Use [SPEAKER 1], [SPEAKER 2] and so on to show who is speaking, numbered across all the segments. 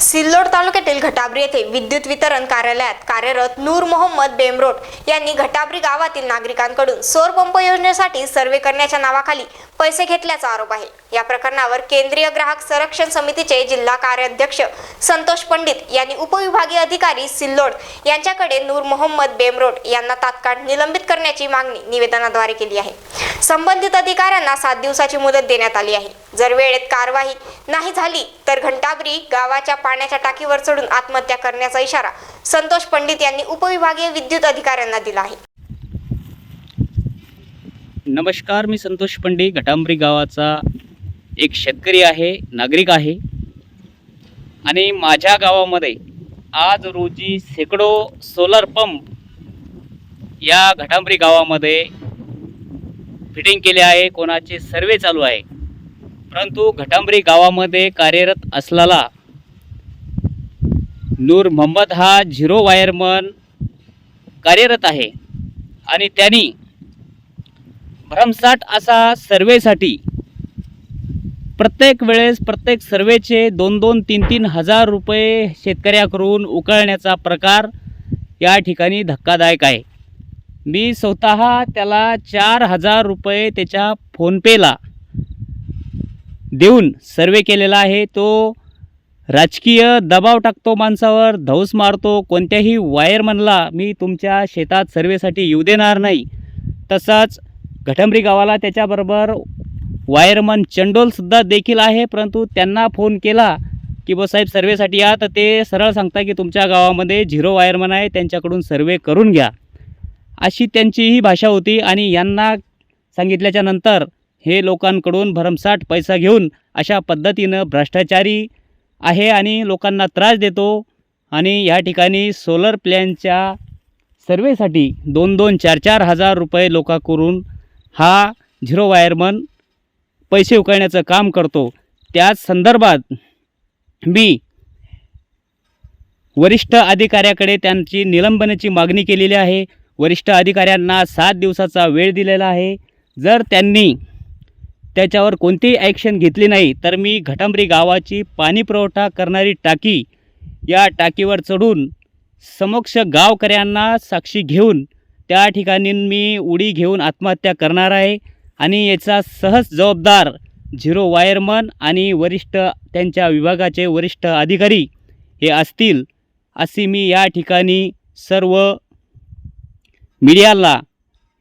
[SPEAKER 1] सिल्लोड तालुक्यातील घटाबरी येथे विद्युत वितरण कार्यालयात कार्यरत नूर मोहम्मद बेमरोट यांनी घटाबरी गावातील नागरिकांकडून सौर पंप योजनेसाठी सर्वे करण्याच्या नावाखाली पैसे घेतल्याचा आरोप आहे. या प्रकरणावर केंद्रीय ग्राहक संरक्षण समितीचे जिल्हा कार्याध्यक्ष संतोष पंडित यांनी उपविभागीय अधिकारी सिल्लोड यांच्याकडे नूर मोहम्मद बेमरोट यांना तात्काळ निलंबित करण्याची मागणी निवेदनाद्वारे केली आहे. संबंधित अधिकाऱ्यांना सात दिवसाची मुदत देण्यात आली आहे. जर वेळेत कारवाई नाही झाली तर घंटाबरी गावाच्या पाण्याच्या टाकीवर चढून आत्महत्या करण्याचा इशारा संतोष पंडित यांनी उपविभागीय विद्युत अधिकाऱ्यांना दिला आहे.
[SPEAKER 2] नमस्कार मी संतोष पंडित घटांबरी गावाचा एक शेतकरी आहे नागरिक आहे. आणि माझ्या गावामध्ये आज रोजी शेकडो सोलर पंप या घटांबरी गावामध्ये फिटिंग केले आहे कोणाचे सर्वे चालू आहे. परंतु घटांबरी गावामध्ये कार्यरत असलेला नूर मोहम्मद हा झिरो वायरमन कार्यरत आहे. आणि त्यांनी भरमसाठ असा सर्वेसाठी प्रत्येक वेळेस प्रत्येक सर्वेचे दोन दोन तीन तीन हजार रुपये शेतकऱ्याकडून उकळण्याचा प्रकार या ठिकाणी धक्कादायक आहे. मी स्वतः त्याला चार हजार रुपये त्याच्या फोनपेला देऊन सर्वे केलेला आहे. तो राजकीय दबाव टाकतो माणसावर धौस मारतो. कोणत्याही वायरमनला मी तुमच्या शेतात सर्वेसाठी येऊ देणार नाही. तसंच घटंबरी गावाला त्याच्याबरोबर वायरमन चंडोलसुद्धा देखील आहे. परंतु त्यांना फोन केला की बा साहेब सर्वेसाठी या. तर ते सरळ सांगता की तुमच्या गावामध्ये झिरो वायरमन आहे. त्यांच्याकडून सर्वे करून घ्या. अशी त्यांची ही भाषा होती आणि यांना सांगितल्याच्या नंतर हे लोकांकडून भरमसाठ पैसा घेऊन अशा पद्धतीनं भ्रष्टाचारी आहे आणि लोकांना त्रास देतो. आणि या ठिकाणी सोलर प्लॅनच्या सर्वेसाठी दोन दोन चार चार हजार रुपये लोकांकडून हा झिरो वायरमन पैसे उकळण्याचं काम करतो. त्याच संदर्भात मी वरिष्ठ अधिकाऱ्याकडे त्यांची निलंबनाची मागणी केलेली आहे. वरिष्ठ अधिकाऱ्यांना सात दिवसाचा वेळ दिलेला आहे. जर त्यांनी त्याच्यावर कोणतीही ॲक्शन घेतली नाही तर मी घटांबरी गावाची पाणी पुरवठा करणारी टाकी या टाकीवर चढून समक्ष गावकऱ्यांना साक्षी घेऊन त्या ठिकाणी मी उडी घेऊन आत्महत्या करणार आहे आणि याचा सहज जबाबदार झिरो वायरमन आणि वरिष्ठ त्यांच्या विभागाचे वरिष्ठ अधिकारी हे असतील अशी मी या ठिकाणी सर्व मीडियाला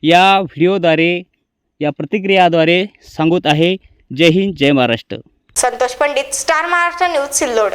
[SPEAKER 2] या व्हिडिओद्वारे या प्रतिक्रियाद्वारे सांगत आहे. जय हिंद जय Maharashtra.
[SPEAKER 1] Santosh Pandit Star Maharashtra news Sillod.